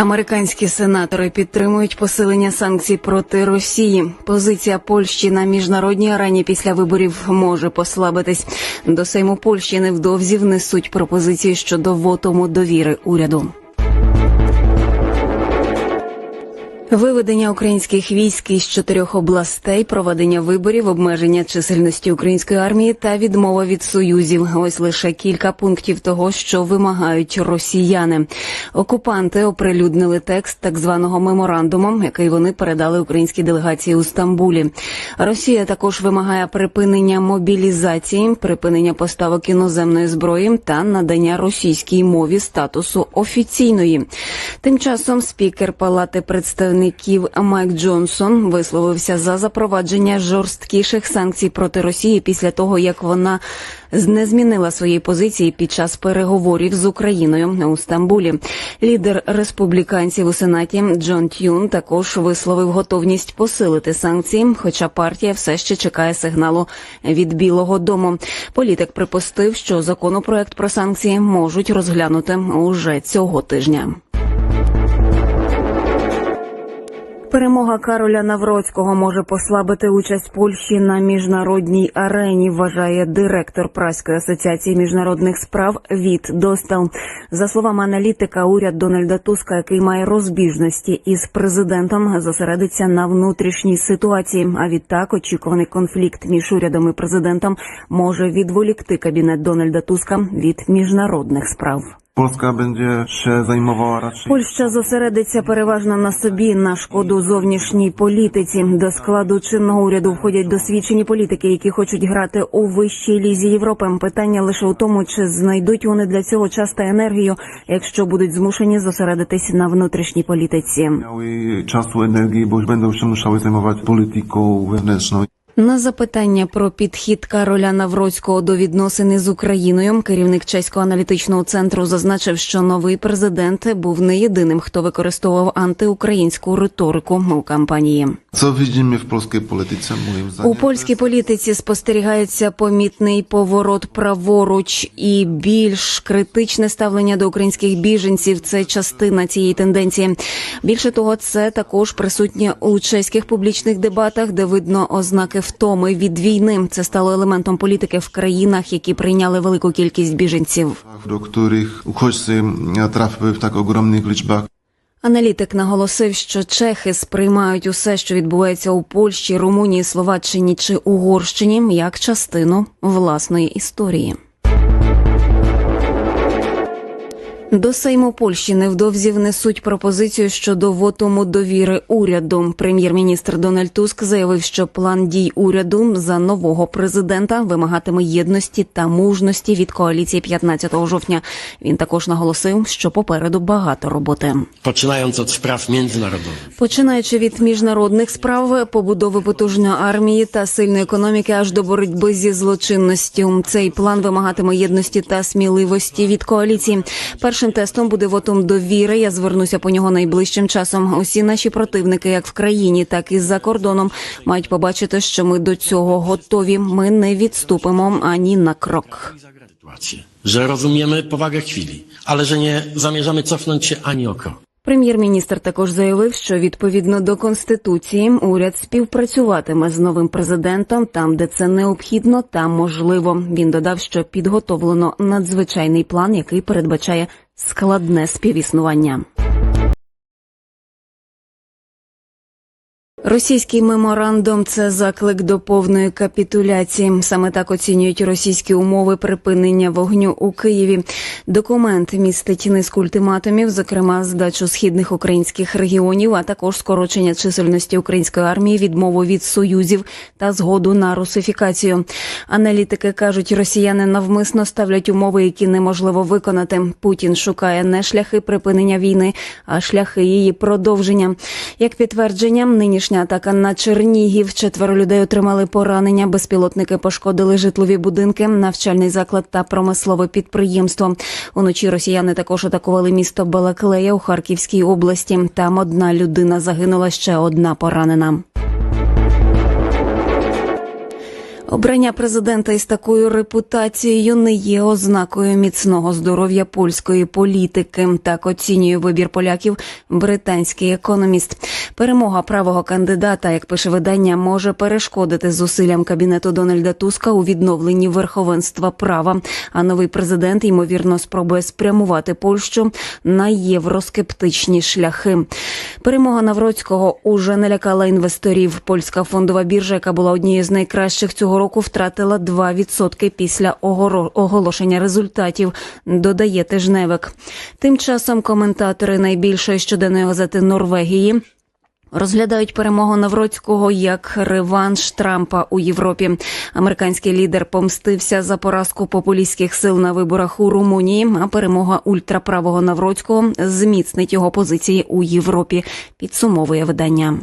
Американські сенатори підтримують посилення санкцій проти Росії. Позиція Польщі на міжнародній арені після виборів може послабитись. До Сейму Польщі невдовзі внесуть пропозиції щодо вотому довіри уряду. Виведення українських військ із чотирьох областей, проведення виборів, обмеження чисельності української армії та відмова від союзів. Ось лише кілька пунктів того, що вимагають росіяни. Окупанти оприлюднили текст так званого меморандуму, який вони передали українській делегації у Стамбулі. Росія також вимагає припинення мобілізації, припинення поставок іноземної зброї та надання російській мові статусу офіційної. Тим часом спікер Палати представників Майк Джонсон висловився за запровадження жорсткіших санкцій проти Росії після того, як вона не змінила свої позиції під час переговорів з Україною у Стамбулі. Лідер республіканців у сенаті Джон Тюн також висловив готовність посилити санкції, хоча партія все ще чекає сигналу від Білого Дому. Політик припустив, що законопроект про санкції можуть розглянути уже цього тижня. Перемога Кароля Навроцького може послабити участь Польщі на міжнародній арені. Вважає директор Праської асоціації міжнародних справ Віт Достал. За словами аналітика, уряд Дональда Туска, який має розбіжності із президентом, зосередиться на внутрішній ситуації. А відтак очікуваний конфлікт між урядом і президентом може відволікти кабінет Дональда Туска від міжнародних справ. Polska będzie się zajmowała raczej Польща зосередиться переважно на собі на шкоду зовнішній політиці. До складу чинного уряду входять досвідчені політики, які хочуть грати у вищій лізі Європи. Питання лише у тому, чи знайдуть вони для цього час та енергію, якщо будуть змушені зосередитись на внутрішній політиці. miały czasu, energii, bo będą się musiały zajmować polityką wewnętrzną. На запитання про підхід Кароля Навроцького до відносини з Україною керівник чеського аналітичного центру зазначив, що новий президент був не єдиним, хто використовував антиукраїнську риторику у кампанії. Co widzimy w polskiej polityce, moim zdaniem? У польській політиці спостерігається помітний поворот праворуч і більш критичне ставлення до українських біженців. Це частина цієї тенденції. Більше того, це також присутнє у чеських публічних дебатах, де видно ознаки втоми від війни. Це стало елементом політики в країнах, які прийняли велику кількість біженців. До яких uchodźcy трапили в так огромних лічбах. Аналітик наголосив, що чехи сприймають усе, що відбувається у Польщі, Румунії, Словаччині чи Угорщині, як частину власної історії. До Сейму Польщі невдовзі внесуть пропозицію щодо вотуму довіри уряду. Прем'єр-міністр Дональд Туск заявив, що план дій уряду за нового президента вимагатиме єдності та мужності від коаліції 15 жовтня. Він також наголосив, що попереду багато роботи. poczynając od spraw międzynarodowych. Починаючи від міжнародних справ, побудови потужної армії та сильної економіки, аж до боротьби зі злочинністю. Цей план вимагатиме єдності та сміливості від коаліції. Першим тестом буде вотум довіри. Я звернуся по нього найближчим часом. Усі наші противники, як в країні, так і за кордоном, мають побачити, що ми до цього готові. Ми не відступимо ані на крок. że rozumiemy powagę chwili, ale że nie zamierzamy cofnąć się ani o krok. Прем'єр-міністр також заявив, що відповідно до конституції уряд співпрацюватиме з новим президентом там, де це необхідно та можливо. Він додав, що підготовлено надзвичайний план, який передбачає складне співіснування. Російський меморандум це заклик до повної капітуляції. Саме так оцінюють російські умови припинення вогню у Києві. Документ містить низку ультиматумів, зокрема здачу східних українських регіонів, а також скорочення чисельності української армії, відмову від союзів та згоду на русифікацію. Аналітики кажуть, росіяни навмисно ставлять умови, які неможливо виконати. Путін шукає не шляхи припинення війни, а шляхи її продовження. Як підтвердження, нинішня атака на Чернігів. Четверо людей отримали поранення. Безпілотники пошкодили житлові будинки, навчальний заклад та промислове підприємство. Уночі росіяни також атакували місто Балаклея у Харківській області. Там одна людина загинула, ще одна поранена. Обрання президента із такою репутацією не є ознакою міцного здоров'я польської політики. Так оцінює вибір поляків британський економіст. Перемога правого кандидата, як пише видання, може перешкодити зусиллям кабінету Дональда Туска у відновленні верховенства права. А новий президент ймовірно спробує спрямувати Польщу на євроскептичні шляхи. Перемога Навроцького уже не лякала інвесторів. Польська фондова біржа, яка була однією з найкращих цього року, втратила 2% після оголошення результатів. Додає Тижневик. Тим часом коментатори найбільшої щоденної газети Норвегії. Розглядають перемогу Навроцького як реванш Трампа у Європі. Американський лідер помстився за поразку популістських сил на виборах у Румунії. А перемога ультраправого Навроцького зміцнить його позиції у Європі. Підсумовує видання.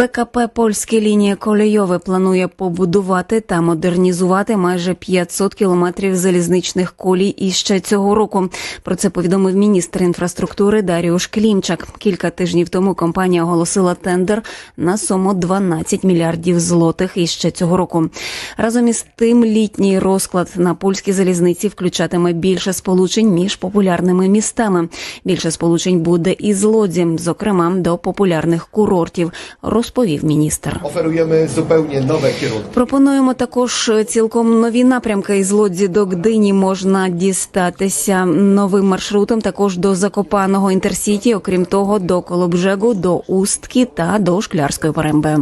ПКП Польські лінії Колейове планує побудувати та модернізувати майже 500 кілометрів залізничних колій іще цього року. Про це повідомив міністр інфраструктури Даріуш Клімчак. Кілька тижнів тому компанія оголосила тендер на суму 12 мільярдів злотих іще цього року. Разом із тим, літній розклад на польській залізниці включатиме більше сполучень між популярними містами. Більше сполучень буде і з Лодзі, зокрема до популярних курортів, розповів міністр. Oferujemy zupełnie nowe kierunki. Пропонуємо також цілком нові напрямки із Лодзі до Гдині можна дістатися новим маршрутом. Також до Закопаного інтерсіті, окрім того, до Колобжегу, до Устки та до Шклярської Паремби.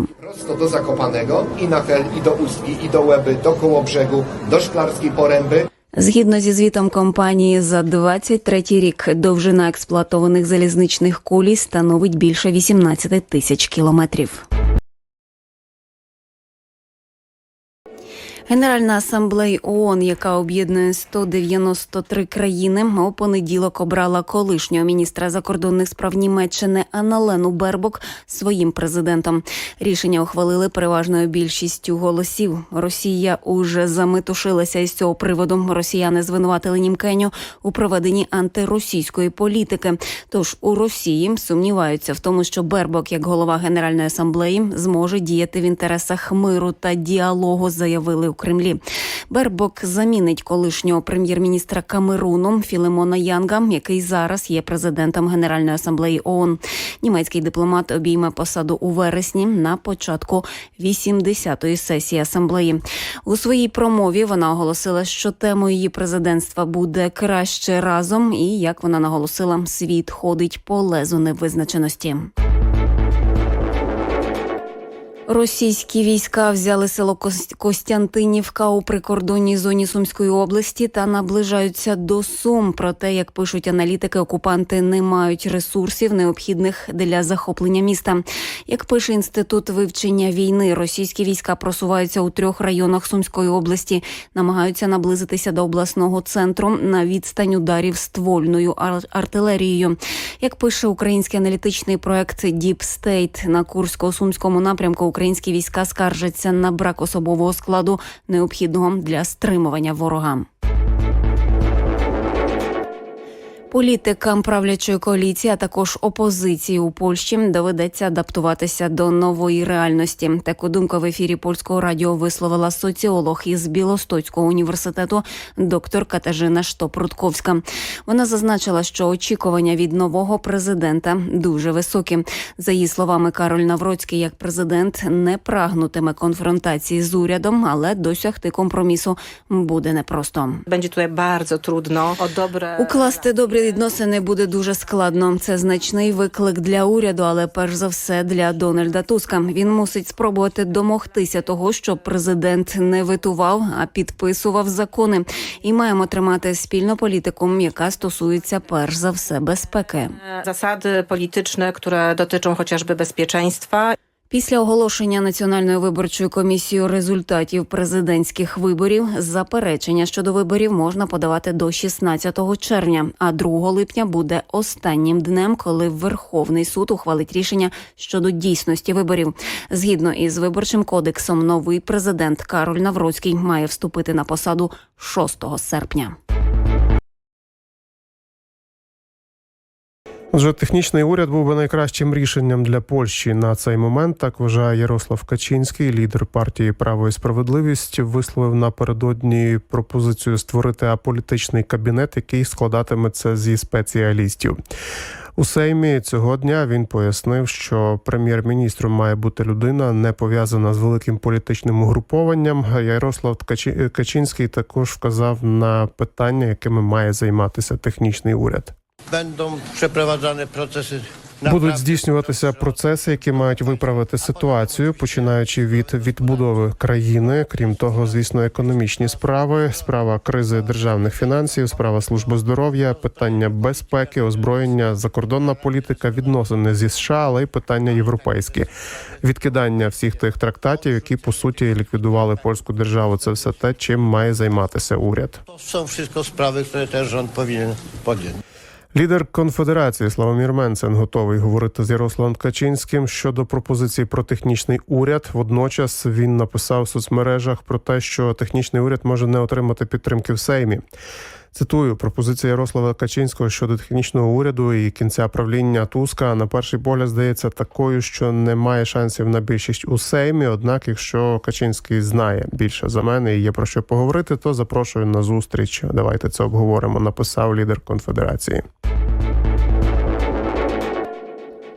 Do Zakopanego i na Hel, i do Ustki, i do Łeby, do Kołobrzegu, do Szklarskiej Poręby. Згідно зі звітом компанії, за 23 рік довжина експлуатованих залізничних колій становить більше 18 тисяч кілометрів. Генеральна асамблея ООН, яка об'єднує 193 країни, у понеділок обрала колишнього міністра закордонних справ Німеччини Аналену Бербок своїм президентом. Рішення ухвалили переважною більшістю голосів. Росія уже заметушилася із цього приводу. Росіяни звинуватили Німкеню у проведенні антиросійської політики. Тож у Росії сумніваються в тому, що Бербок, як голова Генеральної асамблеї, зможе діяти в інтересах миру та діалогу, заявили Кремлі. Бербок замінить колишнього прем'єр-міністра Камеруну Філемона Янга, який зараз є президентом Генеральної асамблеї ООН. Німецький дипломат обійме посаду у вересні на початку 80-ї сесії асамблеї. У своїй промові вона оголосила, що темою її президентства буде краще разом, і як вона наголосила, світ ходить по лезу невизначеності. Російські війська взяли село Кос- Костянтинівка у прикордонній зоні Сумської області та наближаються до Сум. Проте, як пишуть аналітики, окупанти не мають ресурсів, необхідних для захоплення міста. Як пише інститут вивчення війни, російські війська просуваються у трьох районах Сумської області, намагаються наблизитися до обласного центру на відстань ударів ствольною артилерією. Як пише український аналітичний проект Deep State на Курсько-Сумському напрямку, українські війська скаржаться на брак особового складу, необхідного для стримування ворога. Політикам правлячої коаліції, а також опозиції у Польщі доведеться адаптуватися до нової реальності. Таку думку в ефірі польського радіо висловила соціолог із Білостоцького університету доктор Катажина Штопрутковська. Вона зазначила, що очікування від нового президента дуже високі. За її словами, Кароль Навроцький як президент не прагнутиме конфронтації з урядом, але досягти компромісу буде непросто. Bardzo trudno o dobre. Укласти добрі відносини буде дуже складно. Це значний виклик для уряду, але перш за все для Дональда Туска. Він мусить спробувати домогтися того, щоб президент не витував, а підписував закони. І маємо тримати спільну політику, яка стосується перш за все безпеки. Zasady polityczne, które dotyczą chociażby bezpieczeństwa. Після оголошення національною виборчою комісією результатів президентських виборів заперечення щодо виборів можна подавати до 16 червня, а 2 липня буде останнім днем, коли Верховний суд ухвалить рішення щодо дійсності виборів. Згідно із виборчим кодексом, новий президент Кароль Навроцький має вступити на посаду 6 серпня. Отже, технічний уряд був би найкращим рішенням для Польщі на цей момент. Так вважає Ярослав Качинський, лідер партії Право і справедливість, висловив напередодні пропозицію створити аполітичний кабінет, який складатиметься зі спеціалістів. У Сеймі цього дня він пояснив, що прем'єр-міністром має бути людина, не пов'язана з великим політичним угрупованням. Ярослав Качинський також вказав на питання, якими має займатися технічний уряд. Будуть здійснюватися процеси, які мають виправити ситуацію, починаючи від відбудови країни. Крім того, звісно, економічні справи, справа кризи державних фінансів, справа служби здоров'я, питання безпеки, озброєння, закордонна політика, відносини зі США, але й питання європейські, відкидання всіх тих трактатів, які по суті ліквідували польську державу. Це все те, чим має займатися уряд. Wszystko sprawy, które też rząd powinien podjąć. Лідер конфедерації Славомір Менцен готовий говорити з Ярославом Ткачинським щодо пропозиції про технічний уряд. Водночас він написав в соцмережах про те, що технічний уряд може не отримати підтримки в Сеймі. Цитую пропозиція Ярослава Качинського щодо технічного уряду і кінця правління Туска на перший погляд здається такою, що немає шансів на більшість у Сеймі. Однак, якщо Качинський знає більше за мене і є про що поговорити, то запрошую на зустріч. Давайте це обговоримо. Написав лідер конфедерації.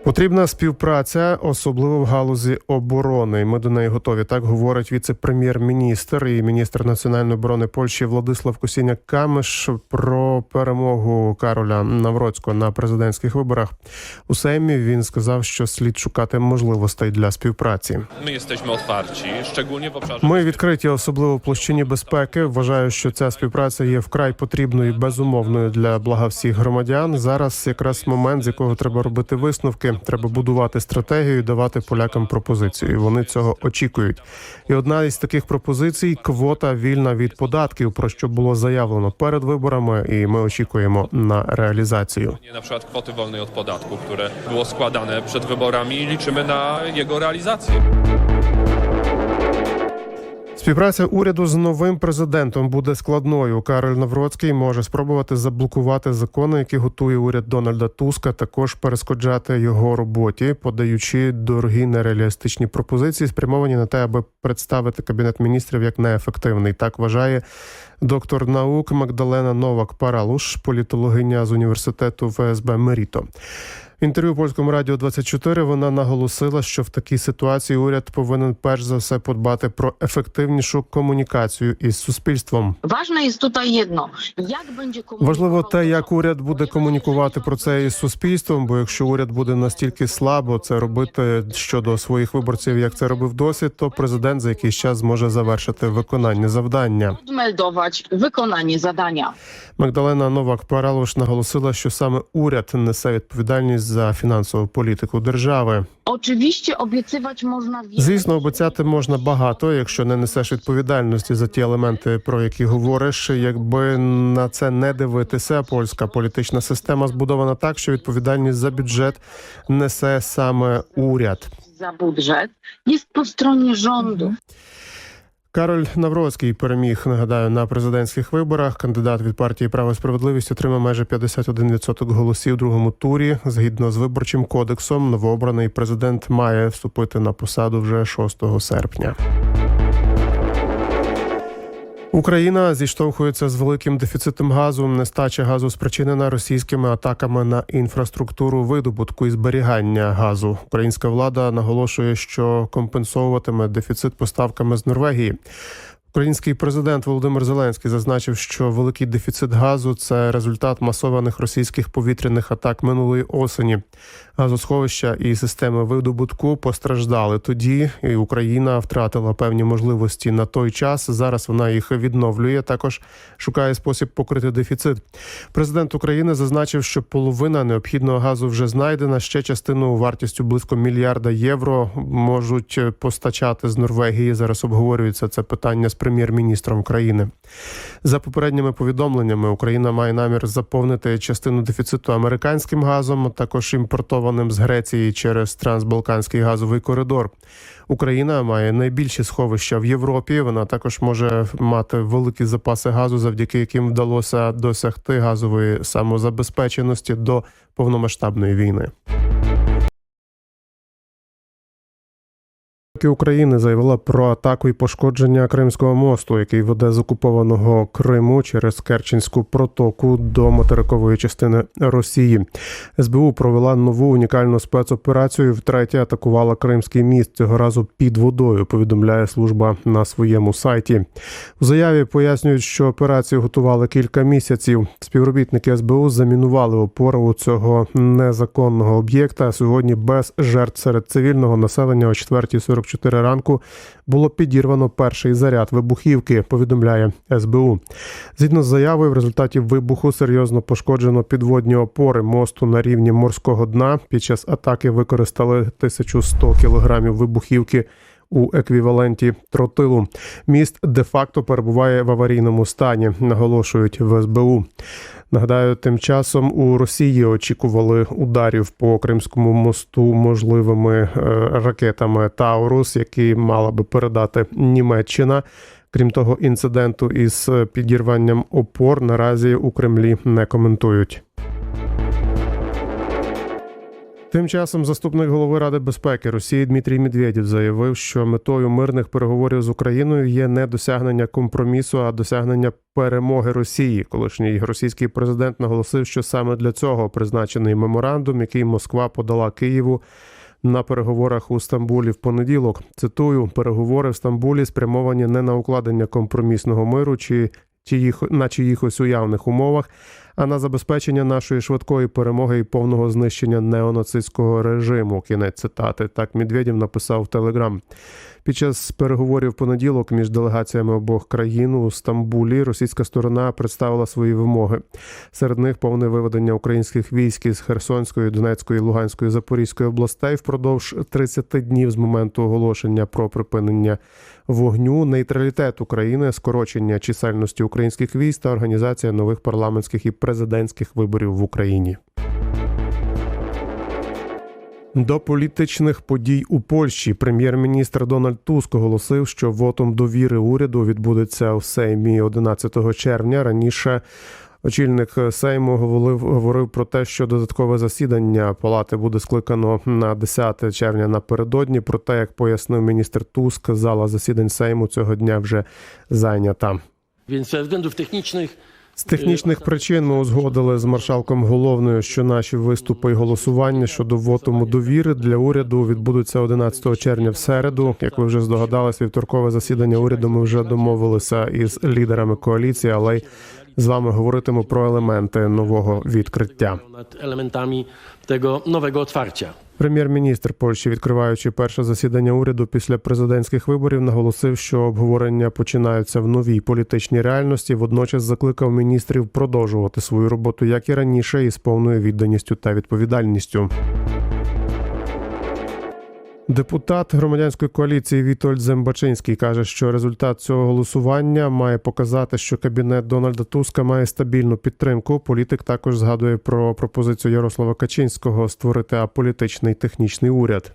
Потрібна співпраця, особливо в галузі оборони. Ми до неї готові. Так говорить віце-прем'єр-міністр і міністр національної оборони Польщі Владислав Косіняк Камиш про перемогу Кароля Навроцького на президентських виборах. У Сеймі він сказав, що слід шукати можливостей для співпраці. Ми відкриті, особливо в площині безпеки. Вважаю, що ця співпраця є вкрай потрібною і безумовною для блага всіх громадян. Зараз якраз момент, з якого треба робити висновки. Треба будувати стратегію, давати полякам пропозицію. Вони цього очікують. І одна із таких пропозицій квота вільна від податків, про що було заявлено перед виборами, і ми очікуємо на реалізацію. Наприклад, квоти вільної від податку, яке було складане перед виборами, і лічимо на його realizację. Співпраця уряду з новим президентом буде складною. Кароль Навроцький може спробувати заблокувати закони, які готує уряд Дональда Туска, також перешкоджати його роботі, подаючи дорогі нереалістичні пропозиції, спрямовані на те, аби представити кабінет міністрів як неефективний. Так вважає доктор наук Магдалена Новак Паралуш, політологиня з університету ФСБ Меріто. Інтерв'ю польському радіо 24 вона наголосила, що в такій ситуації уряд повинен перш за все подбати про ефективнішу комунікацію із суспільством. Jest tutaj jedno. Jak Важливо те, як уряд буде комунікувати про це із суспільством. Бо якщо уряд буде настільки слабо це робити щодо своїх виборців, як це робив досі, то президент за якийсь час зможе завершити виконання завдання. Wykonanie zadania. Магдалена Новак Паралуш наголосила, що саме уряд несе відповідальність за фінансову політику держави. Obiecywać można wiele. Звісно, обіцяти можна багато, якщо не несеш відповідальності за ті елементи, про які говориш. Якби на це не дивитися, польська політична система збудована так, що відповідальність за бюджет несе саме уряд. za budżet jest po stronie rządu. Кароль Навроцький переміг. Нагадаю, на президентських виборах. Кандидат від партії Право справедливість отримав майже 51% голосів у другому турі. Згідно з виборчим кодексом, новообраний президент має вступити на посаду вже 6 серпня. Україна зіштовхується з великим дефіцитом газу. Нестача газу спричинена російськими атаками на інфраструктуру видобутку і зберігання газу. Українська влада наголошує, що компенсовуватиме дефіцит поставками з Норвегії. Український президент Володимир Зеленський зазначив, що великий дефіцит газу це результат масованих російських повітряних атак минулої осені. Газосховища і системи видобутку постраждали тоді, і Україна втратила певні можливості на той час. Зараз вона їх відновлює. Також шукає спосіб покрити дефіцит. Президент України зазначив, що половина необхідного газу вже знайдена. Ще частину вартістю близько мільярда євро можуть постачати з Норвегії. Зараз обговорюється це питання з прем'єр-міністром країни. За попередніми повідомленнями, Україна має намір заповнити частину дефіциту американським газом, також імпортованим з Греції через трансбалканський газовий коридор. Україна має найбільші сховища в Європі. Вона також може мати великі запаси газу, завдяки яким вдалося досягти газової самозабезпеченості до повномасштабної війни. України заявила про атаку і пошкодження Кримського мосту, який веде з окупованого Криму через Керченську протоку до материкової частини Росії. СБУ провела нову унікальну спецоперацію. Втретє атакувала Кримський міст цього разу під водою. Повідомляє служба на своєму сайті. У заяві пояснюють, що операцію готували кілька місяців. Співробітники СБУ замінували опору цього незаконного об'єкта. Сьогодні без жертв серед цивільного населення о 4.44 ранку було підірвано перший заряд вибухівки. Повідомляє СБУ. Згідно з заявою, в результаті вибуху серйозно пошкоджено підводні опори мосту на рівні морського дна. Під час атаки використали 1100 кілограмів вибухівки у еквіваленті тротилу. Міст де-факто перебуває в аварійному стані, наголошують в СБУ. Нагадаю, тим часом у Росії очікували ударів по Кримському мосту можливими е, ракетами Таурус, які мала би передати Німеччина. Крім того, інциденту із підірванням опор наразі у Кремлі не коментують. Тим часом заступник голови Ради безпеки Росії Дмитрій Медведєв заявив, що метою мирних переговорів з Україною є не досягнення компромісу, а досягнення перемоги Росії. Колишній російський президент наголосив, що саме для цього призначений меморандум, який Москва подала Києву. На переговорах у Стамбулі в понеділок цитую переговори в Стамбулі спрямовані не на укладення компромісного миру чи чиїх на чиїхось уявних умовах, а на забезпечення нашої швидкої перемоги і повного знищення неонацистського режиму. Кінець цитати. Так Медведєв написав в Телеграм. Під час переговорів понеділок між делегаціями обох країн у Стамбулі російська сторона представила свої вимоги. Серед них повне виведення українських військ із Херсонської, Донецької, Луганської, Запорізької областей впродовж 30 днів з моменту оголошення про припинення вогню, нейтралітет України, скорочення чисельності українських військ та організація нових парламентських і президентських виборів в Україні. До політичних подій у Польщі прем'єр-міністр Дональд Туск оголосив, що вотом довіри уряду відбудеться у Сеймі 11 червня. Раніше очільник Сейму говорив, говорив про те, що додаткове засідання палати буде скликано на 10 червня напередодні. Проте, як пояснив міністр Туск, зала засідань Сейму цього дня вже зайнята. Ze względów technicznych З технічних причин ми узгодили з маршалком головною, що наші виступи і голосування щодо вотуму довіри для уряду відбудуться 11 червня в середу. Як ви вже здогадались, вівторкове засідання уряду ми вже домовилися із лідерами коаліції, але й з вами говоритиму про елементи нового відкриття. nad elementami tego nowego otwarcia. Прем'єр-міністр Польщі, відкриваючи перше засідання уряду після президентських виборів, наголосив, що обговорення починаються в новій політичній реальності. Водночас закликав міністрів продовжувати свою роботу як і раніше, із повною відданістю та відповідальністю. Депутат громадянської коаліції Вітольд Зембачинський каже, що результат цього голосування має показати, що кабінет Дональда Туска має стабільну підтримку. Політик також згадує про пропозицію Ярослава Качинського створити аполітичний технічний уряд.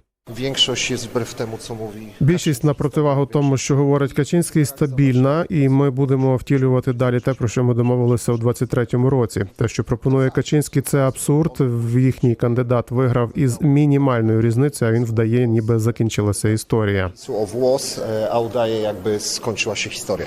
Більшість на противагу тому, що говорить Качинський, стабільна, і ми будемо втілювати далі те, про що ми домовилися у 23-му році. Те, що пропонує Качинський, це абсурд. Їхній кандидат виграв із мінімальною різницею. А він вдає, ніби закінчилася історія. Udaje jakby skończyła się historia.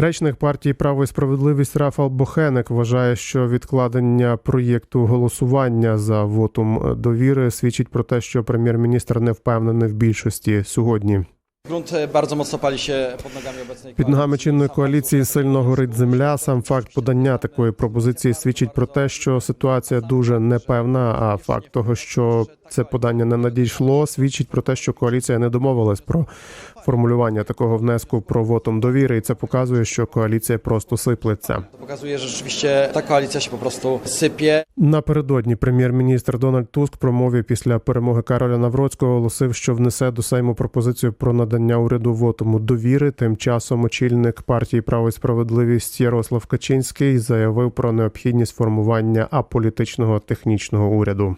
Речник партії Право і справедливість Рафал Бохенек вважає, що відкладення проєкту голосування за вотум довіри свідчить про те, що прем'єр-міністр не впевнений в більшості сьогодні. Obecnej Під ногами чинної коаліції сильно горить земля. Сам факт подання такої пропозиції свідчить про те, що ситуація дуже непевна. А факт того, що це подання не надійшло, свідчить про те, що коаліція не домовилась про формулювання такого внеску про вотом довіри, і це показує, що коаліція просто сиплеться. Rzeczywiście ta koalicja się po prostu sypie. Напередодні прем'єр-міністр Дональд Туск промові після перемоги Кароля Навроцького оголосив, що внесе до Сейму пропозицію про надання уряду вотому довіри. Тим часом очільник партії Право і справедливість Ярослав Качинський заявив про необхідність формування аполітичного технічного уряду.